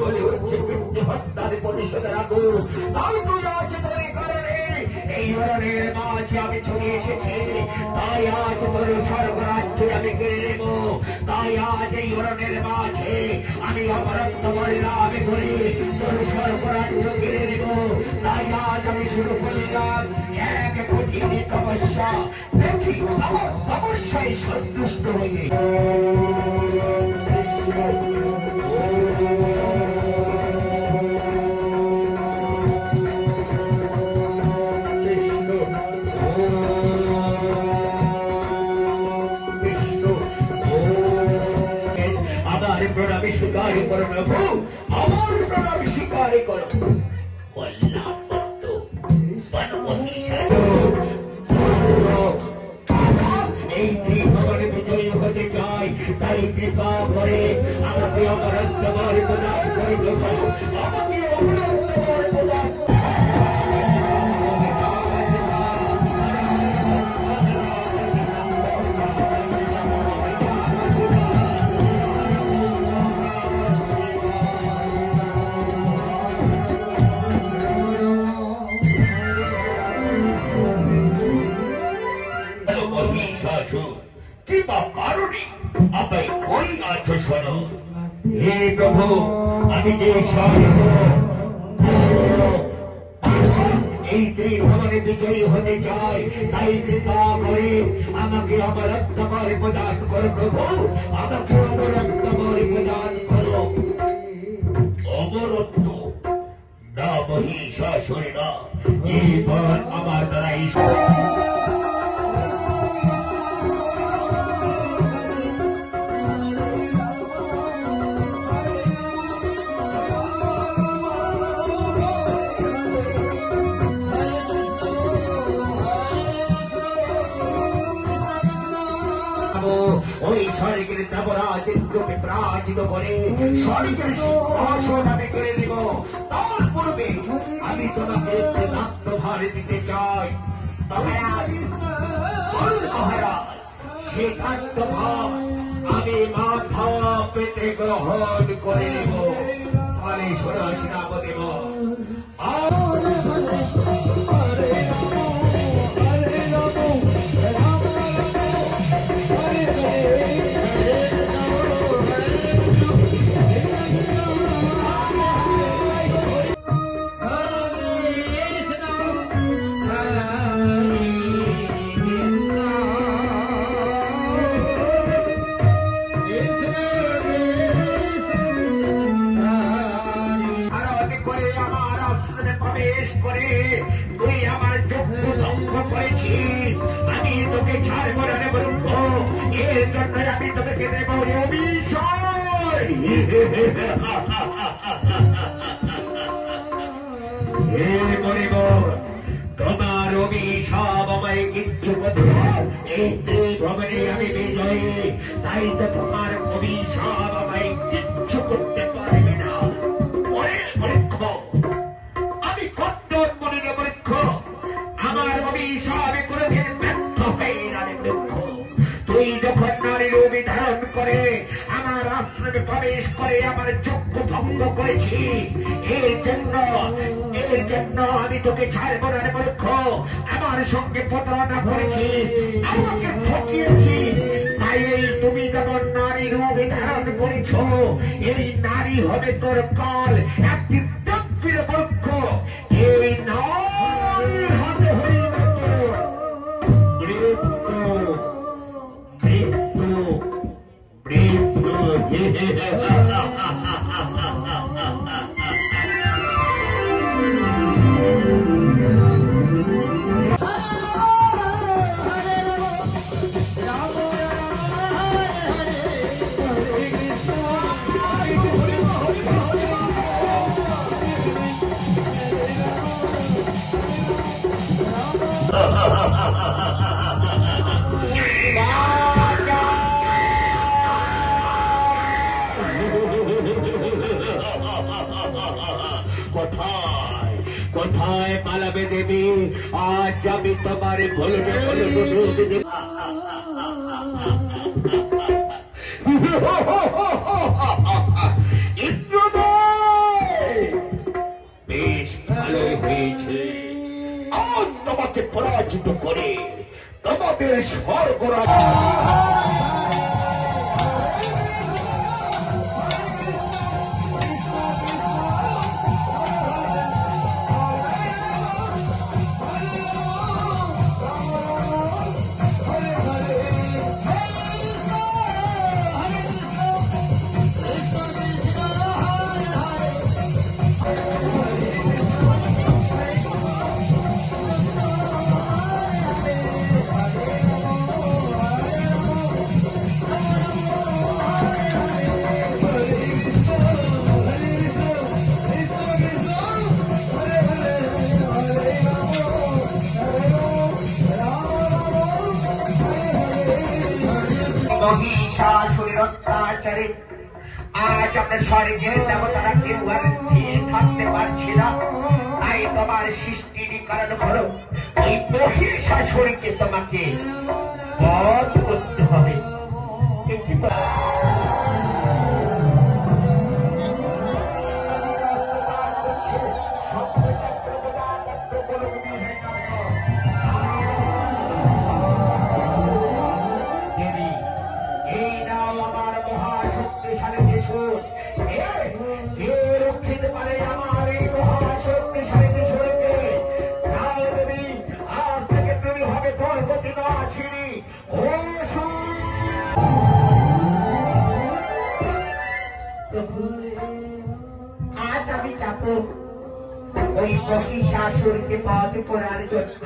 চলে হচ্ছে বৃত্তি হত্যার ধরনের মাছ আমি চলে এসেছি। তাই আজ তোর স্বর্গরাজ্য আমি কেড়ে নেব তাই আজ এই ধরনের মাছে আমি অপরাধ বলিলাম করে তোর স্বর্গরাজ্য কেড়ে নেব। তাই আজ আমি শুরু করলাম এক কঠিন তপস্যা দেখি আমার তপস্যায় সন্তুষ্ট হয়ে প্রণামী স্বীকার করো প্রভু আমার প্রণাম স্বীকার করো। আমাকে অপরাধ এই ত্রিভুবনে বিজয়ী হতে চাই তাই কৃপা করে আমাকে অপরাধ করে আমাকে কি বা কারণে আমায় কই আছো শোনো হে প্রভু, আমি যে এই ত্রিভুবনে বিজয়ী হতে চাই, তাই কৃপা করে আমাকে আমার রক্তমর প্রদান করো প্রভু, আমাকে আমার রক্তমর প্রদান করো অমরত্ব না মহিষাসুর না এবার আমার দ্বারাই খাব। ওই স্বর্গের দেবরাজ ইন্দ্রকে পরাজিত করে স্বর্গের সিংহাসন আমি কেড়ে নিব তার পূর্বে আমি তোমাকে নাট্যভার দিতে চাই। আমি মাথা পেতে গ্রহণ করে নেব। ফলে সরাস নাম আশ্রমে প্রবেশ করে তুই আমার যোগ্য ভঙ্গ করেছিস। আমি তোকে ছাড়বো না রে মূর্খ এর জন্য আমি তোকে দেব তোমার অভিশাপ আমায় কিচ্ছু এই আমি বিজয়ী। তাই তো তোমার অভিশাপ আমায় আমার আশ্রমে প্রবেশ করে আমার চক্ষু ভঙ্গ করেছি। এর জন্য এর জন্য আমি তোকে ছাড়বো না রে মূর্খ। আমার সঙ্গে প্রতারণা করেছি, আমাকে ঠকিয়েছি। তাই এই তুমি যেমন নারী রূপ ধারণ করেছ, এই নারী হবে তোর কল। একটি কোথায় কোথায় পালাবে দেবী আজ আমি তোমার বেশ ভালো হয়েছে। আজ তোমাকে পরাজিত করে তোমাদের স্বর্গরাজ মহিষাসুরের আজ আমরা স্বর্গের দেবতারা কেউ আর স্থির থাকতে পারছি না। তাই তোমার সৃষ্টির কারণ হলো এই মহিষাসুরকে তোমাকে বধ করতে হবে। এ যাব ওই মহিষাসুরকে বধ করার জন্য।